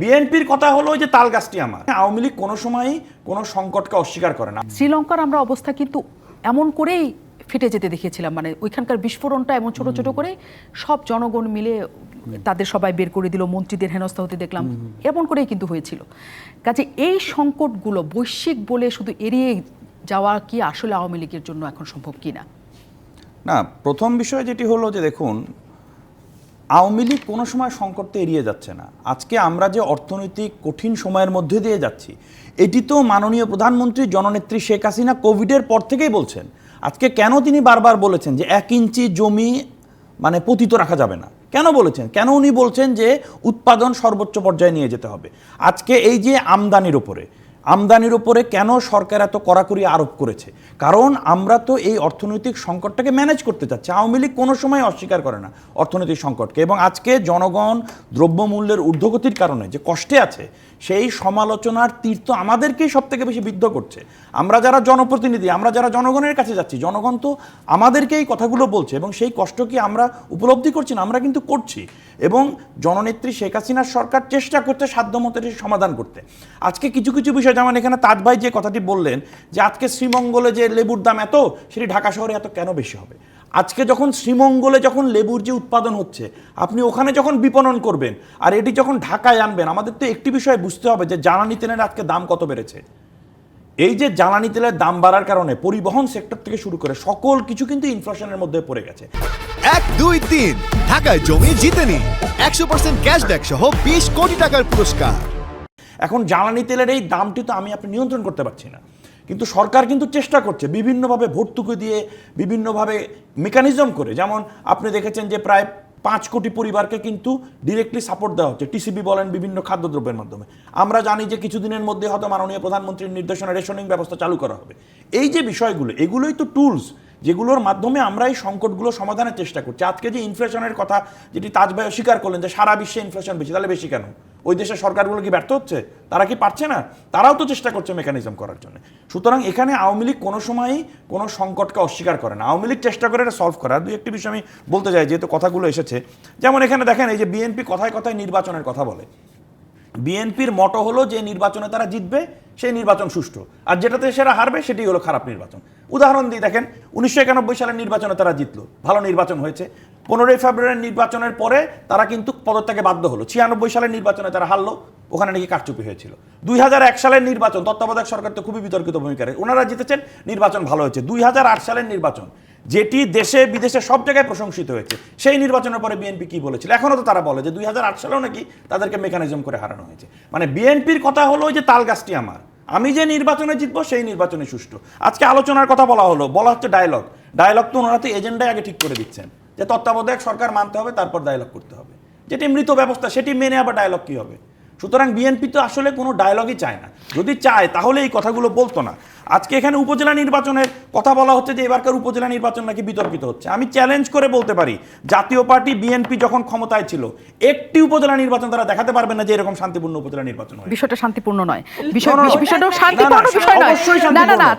বিএনপির কথা হলো যে তাল গাছটি আমার। আওয়ামী লীগ কোনো সময়ই কোনো সংকটকে অস্বীকার করে না। শ্রীলঙ্কার আমরা অবস্থা কিন্তু এমন করেই ফেটে যেতে দেখেছিলাম। মানে ওইখানকার বিস্ফোরণটা এমন ছোট ছোট করে সব জনগণ মিলে তাদের সবাই বের করে দিল মন্ত্রীদের হেনস্থা হতে দেখলাম। এমন করেই কিন্তু হয়েছিল। কাজে এই সংকটগুলো বৈশ্বিক বলে শুধু এড়িয়ে যাওয়া কি আসলে আওয়ামী লীগের জন্য এখন সম্ভব কিনা? না প্রথম বিষয় যেটি হলো যে দেখুন আওয়ামী লীগ কোনো সময় সংকটতে এড়িয়ে যাচ্ছে না। আজকে আমরা যে অর্থনৈতিক কঠিন সময়ের মধ্যে দিয়ে যাচ্ছি, এটি তো মাননীয় প্রধানমন্ত্রী জননেত্রী শেখ হাসিনা কোভিডের পর থেকেই বলছেন। আজকে কেন তিনি বারবার বলেছেন যে এক ইঞ্চি জমি মানে পতিত রাখা যাবে না? কেন বলেছেন? কেন উনি বলছেন যে উৎপাদন সর্বোচ্চ পর্যায়ে নিয়ে যেতে হবে? আজকে এই যে আমদানির উপরে আমদানির উপরে কেন সরকার এত কড়াকড়ি আরোপ করেছে? কারণ আমরা তো এই অর্থনৈতিক সংকটটাকে ম্যানেজ করতে চাচ্ছি। আওয়ামী লীগ কোনো সময় অস্বীকার করে না অর্থনৈতিক সংকটকে এবং আজকে জনগণ দ্রব্যমূল্যের ঊর্ধ্বগতির কারণে যে কষ্টে আছে, সেই সমালোচনার তীর তো আমাদেরকেই সব থেকে বেশি বিদ্ধ করছে। আমরা যারা জনপ্রতিনিধি, আমরা যারা জনগণের কাছে যাচ্ছি, জনগণ তো আমাদেরকে এই কথাগুলো বলছে এবং সেই কষ্ট কি আমরা উপলব্ধি করছি না? আমরা কিন্তু করছি এবং জননেত্রী শেখ হাসিনার সরকার চেষ্টা করতে সাধ্যমতো সমাধান করতে। আজকে কিছু কিছু বিষয় যেমন এখানে তাজবাই যে কথাটি বললেন যে আজকে শ্রীমঙ্গলে যে লেবুর দাম এত, সেটি ঢাকা শহরে এত কেন বেশি হবে? আজকে যখন শ্রীমঙ্গলে যখন লেবুর যে উৎপাদন হচ্ছে, আপনি ওখানে যখন বিপণন করবেন, আর এটি যখন ঢাকায় আনবেন, আমাদের তো একটি বিষয় বুঝতে হবে যে জ্বালানি তেলের আজকে দাম কত বেড়েছে। এই যে জ্বালানি তেলের দাম বাড়ার কারণে পরিবহন সেক্টর থেকে শুরু করে সকল কিছু কিন্তু ইনফ্লেশনের মধ্যে পড়ে গেছে। এক, দুই, তিন, ঢাকায় জমি জিতে নিন একশো পার্সেন্ট ক্যাশব্যাক সহ বিশ কোটি টাকার পুরস্কার। এখন জ্বালানি তেলের এই দামটি তো আমি আপনি নিয়ন্ত্রণ করতে পারছি না। কিন্তু সরকার কিন্তু চেষ্টা করছে বিভিন্নভাবে ভর্তুকি দিয়ে, বিভিন্নভাবে মেকানিজম করে। যেমন আপনি দেখেছেন যে প্রায় পাঁচ কোটি পরিবারকে কিন্তু ডিরেক্টলি সাপোর্ট দেওয়া হচ্ছে। টিসিবি বলেন বিভিন্ন খাদ্যদ্রব্যের মাধ্যমে। আমরা জানি যে কিছুদিনের মধ্যে হয়তো মাননীয় প্রধানমন্ত্রীর নির্দেশনা রেশনিং ব্যবস্থা চালু করা হবে। এই যে বিষয়গুলো, এগুলোই তো টুলস যেগুলোর মাধ্যমে আমরা এই সংকটগুলো সমাধানের চেষ্টা করছি। আজকে যে ইনফ্লেশনের কথা যেটি তাজ ভাই স্বীকার করলেন যে সারা বিশ্বে ইনফ্লেশন বেশি, তাহলে বেশি কেন? ওই দেশের সরকারগুলো কি ব্যর্থ হচ্ছে? তারা কি পারছে না? তারাও তো চেষ্টা করছে মেকানিজম করার জন্য। সুতরাং এখানে আওয়ামী লীগ কোনো সময়ই কোনো সংকটকে অস্বীকার করে না। আওয়ামী লীগ চেষ্টা করে এটা সলভ করার। দুই একটি বিষয় আমি বলতে চাই, যেহেতু কথাগুলো এসেছে। যেমন এখানে দেখেন, এই যে বিএনপি কথায় কথায় নির্বাচনের কথা বলে। বিএনপির মটো হলো যে নির্বাচনে তারা জিতবে, সেই নির্বাচন সুষ্ঠু। আর যেটাতে সেরা হারবে, সেটি হলো খারাপ নির্বাচন। উদাহরণ দিই দেখেন, উনিশশো একানব্বই সালের নির্বাচনে তারা জিতলো। ভালো নির্বাচন হয়েছে। পনেরোই ফেব্রুয়ারির নির্বাচনের পরে তারা কিন্তু পদত্যাগে বাধ্য হলো। ছিয়ানব্বই সালের নির্বাচনে তারা হারলো, ওখানে নাকি কারচুপি হয়েছিল। দুই হাজার এক সালের নির্বাচন, তত্ত্বাবধায়ক সরকার তো খুবই বিতর্কিত ভূমিকা রাখে ওনারা জিতেছেন, নির্বাচন ভালো হয়েছে। দুই হাজার আট সালের নির্বাচন, যেটি দেশে, বিদেশে সব জায়গায় প্রশংসিত হয়েছে। সেই নির্বাচনের পরে বিএনপি কি বলেছিল? এখনও তো তারা বলে যে দুই হাজার আট সালেও নাকি তাদেরকে মেকানিজম করে হারানো হয়েছে। মানে বিএনপির কথা হলো যে তাল গাছটি আমার। আমি যে নির্বাচনে জিতবো, সেই নির্বাচনে সুষ্ঠু। আজকে আলোচনার কথা বলা হলো, বলা হচ্ছে ডায়লগ ডায়লগ তো ওনারা তো এজেন্ডাই আগে ঠিক করে দিচ্ছেন। যে তত্ত্বাবধায়ক সরকার মানতে হবে তারপর ডায়লগ করতে হবে। যেটি মৃত ব্যবস্থা সেটি মেনে আবার ডায়লগ কি হবে? সুতরাং বিএনপি তো আসলে কোনো ডায়লগই চায় না। যদি চায় তাহলে এই কথাগুলো বলতো না। আজকে এখানে উপজেলা নির্বাচনের কথা বলা হচ্ছে যে এবারকার উপজেলা নির্বাচন নাকি বিতর্কিত হচ্ছে। আমি চ্যালেঞ্জ করে বলতে পারি জাতীয় পার্টি বিএনপি যখন ক্ষমতায় ছিল একটি উপজেলা নির্বাচন তারা দেখাতে পারবে না যে এরকম শান্তিপূর্ণ উপজেলা নির্বাচন বিষয়টা শান্তিপূর্ণ নয়। বিষয়টা শান্তিপূর্ণ বিষয় নয়। না না।